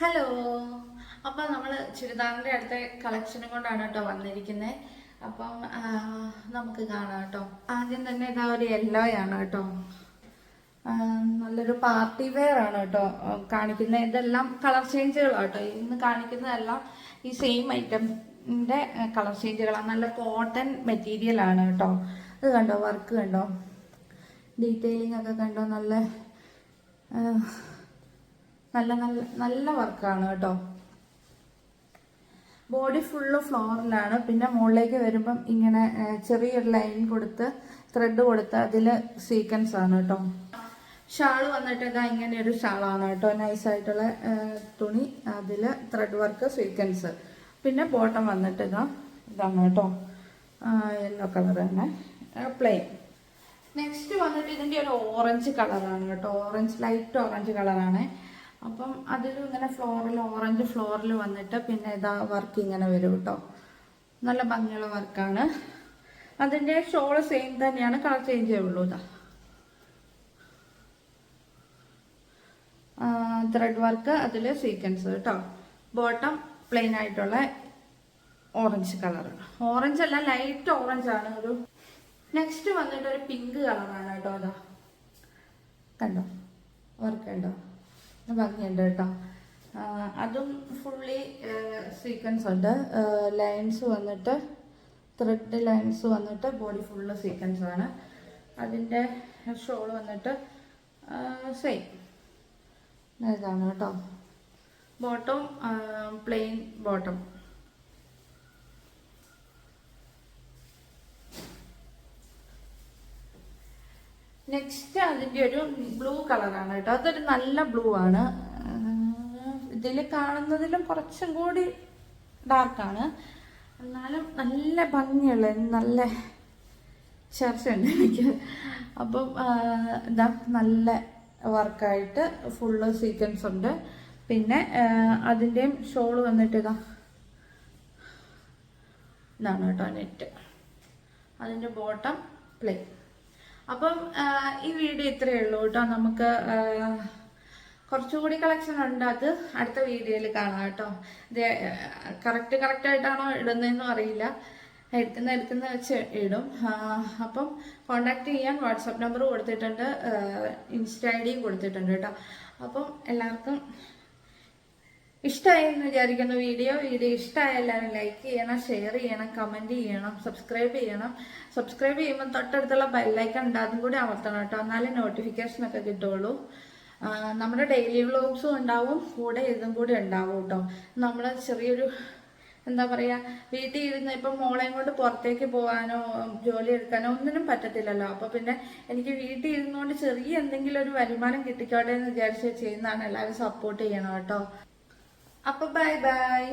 Hello അപ്പം നമ്മൾ ചുരിദാറിന്റെ അടുത്ത കളക്ഷനും കൊണ്ടാണ് കേട്ടോ വന്നിരിക്കുന്നത് അപ്പം നമുക്ക് കാണാം കേട്ടോ. ആദ്യം തന്നെ ഇതാ ഒരു യെല്ലോ ആണ് കേട്ടോ. നല്ലൊരു പാർട്ടി വെയർ ആണ് കേട്ടോ കാണിക്കുന്നത് ഇതെല്ലാം കളർ ചേഞ്ചുകളാണ് കേട്ടോ. ഇന്ന് കാണിക്കുന്നതെല്ലാം ഈ സെയിം ഐറ്റമിന്റെ കളർ ചേഞ്ചുകളാണ് നല്ല കോട്ടൺ മെറ്റീരിയൽ ആണ് കേട്ടോ. ഇത് കണ്ടോ? വർക്ക് കണ്ടോ? ഡീറ്റെയിലിംഗ് ഒക്കെ കണ്ടോ? നല്ല നല്ല നല്ല നല്ല വർക്കാണ് കേട്ടോ. ബോഡി ഫുള്ള് ഫ്ലോറിലാണ് പിന്നെ മുകളിലേക്ക് വരുമ്പം ഇങ്ങനെ ചെറിയൊരു ലൈൻ കൊടുത്ത് ത്രെഡ് കൊടുത്ത് അതിൽ സീക്വൻസ് ആണ് കേട്ടോ. ഷാൾ വന്നിട്ട് ഇതാ ഇങ്ങനെ ഒരു ഷാളാണ് കേട്ടോ. നൈസായിട്ടുള്ള തുണി അതിൽ ത്രെഡ് വർക്ക് സീക്വൻസ് പിന്നെ ബോട്ടം വന്നിട്ട് ഇതാ ഇതാണ് കേട്ടോ. യെല്ലോ കളർ തന്നെ. പ്ലെയിൻ നെക്സ്റ്റ് വന്നിട്ട് ഇതിന്റെ ഒരു ഓറഞ്ച് കളറാണ് കേട്ടോ. ഓറഞ്ച് ലൈറ്റ് ഓറഞ്ച് കളറാണ് അപ്പം അതിലും ഇങ്ങനെ ഫ്ലോറിൽ ഓറഞ്ച് ഫ്ലോറിൽ വന്നിട്ട് പിന്നെ ഇതാ വർക്ക് ഇങ്ങനെ വരും കേട്ടോ നല്ല ഭംഗിയുള്ള വർക്കാണ് അതിന്റെ ഷോൾ സെയിം തന്നെയാണ് കളർ ചേഞ്ച് ചെയ്യുള്ളൂ ഇതാ ത്രെഡ് വർക്ക് അതിൽ സീക്വൻസ് കേട്ടോ ബോട്ടം പ്ലെയിൻ ആയിട്ടുള്ള ഓറഞ്ച് കളർ ഓറഞ്ച് അല്ല ലൈറ്റ് ഓറഞ്ച് ആണ് ഒരു. നെക്സ്റ്റ് വന്നിട്ട് ഒരു പിങ്ക് കളറാണ് കേട്ടോ അതാ കണ്ടോ? വർക്ക് കണ്ടോ? ഭംഗിയുണ്ട് കേട്ടോ. അതും ഫുള്ളി സീക്വൻസ് ഉണ്ട്. ലൈൻസ് വന്നിട്ട് ത്രെഡ് ലൈൻസ് വന്നിട്ട് ബോഡി ഫുള്ള് സീക്വൻസ് ആണ്. അതിന്റെ ഷോൾ വന്നിട്ട് സെയിം ഇതാണ് കേട്ടോ. ബോട്ടം പ്ലെയിൻ ബോട്ടം നെക്സ്റ്റ് അതിന്റെ ഒരു ബ്ലൂ കളറാണ് കേട്ടോ. അതൊരു നല്ല ബ്ലൂ ആണ്. ഇതിൽ കാണുന്നതിലും കുറച്ചും കൂടി ഡാർക്കാണ് എന്നാലും നല്ല ഭംഗിയുള്ള നല്ല ചർച്ചയുണ്ട് എനിക്ക്. അപ്പം ഇതാ നല്ല വർക്കായിട്ട് ഫുള്ള് സീക്വൻസ് ഉണ്ട്. പിന്നെ അതിന്റെയും ഷോൾ വന്നിട്ട് ഇതാ. ഇതാണ് കേട്ടോ നെറ്റ് അതിന്റെ ബോട്ടം പ്ലേ അപ്പം ഈ വീഡിയോ ഇത്രയേ ഉള്ളൂ കേട്ടോ. നമുക്ക് കുറച്ചുകൂടി കളക്ഷൻ ഉണ്ട്. അത് അടുത്ത വീഡിയോയിൽ കാണാം കേട്ടോ. ഇത് കറക്റ്റ് ആയിട്ടാണോ ഇടുന്നതെന്നും അറിയില്ല. എടുക്കുന്ന എടുക്കുന്ന വെച്ച് ഇടും. അപ്പം കോണ്ടാക്ട് ചെയ്യാൻ വാട്സപ്പ് നമ്പർ കൊടുത്തിട്ടുണ്ട്. ഇൻസ്റ്റ ഐ ഡിയും കൊടുത്തിട്ടുണ്ട് കേട്ടോ. അപ്പം എല്ലാവർക്കും ഇഷ്ടമായി എന്ന് വിചാരിക്കുന്ന വീഡിയോ. വീഡിയോ ഇഷ്ടമായ എല്ലാവരും ലൈക്ക് ചെയ്യണം ഷെയർ ചെയ്യണം കമന്റ് ചെയ്യണം സബ്സ്ക്രൈബ് ചെയ്യണം. സബ്സ്ക്രൈബ് ചെയ്യുമ്പോൾ തൊട്ടടുത്തുള്ള ബെല്ലൈക്കൺ ഉണ്ട്. അതും കൂടി അമർത്തണം കേട്ടോ. എന്നാലേ നോട്ടിഫിക്കേഷൻ ഒക്കെ കിട്ടുള്ളൂ നമ്മുടെ ഡെയിലി വ്ളോഗ്സും ഉണ്ടാവും. കൂടെ ഇതും കൂടി ഉണ്ടാവും കേട്ടോ. നമ്മൾ ചെറിയൊരു എന്താ പറയുക വീട്ടിൽ ഇരുന്ന് ഇപ്പം മോളെയും കൊണ്ട് പുറത്തേക്ക് പോകാനോ ജോലി എടുക്കാനോ ഒന്നിനും പറ്റത്തില്ലല്ലോ. അപ്പോൾ പിന്നെ എനിക്ക് വീട്ടിൽ ഇരുന്നുകൊണ്ട് ചെറിയ എന്തെങ്കിലും ഒരു വരുമാനം കിട്ടിക്കോട്ടെ എന്ന് വിചാരിച്ച് ചെയ്യുന്നതാണ് എല്ലാവരും സപ്പോർട്ട് ചെയ്യണം കേട്ടോ. അപ്പൊ ബൈ ബൈ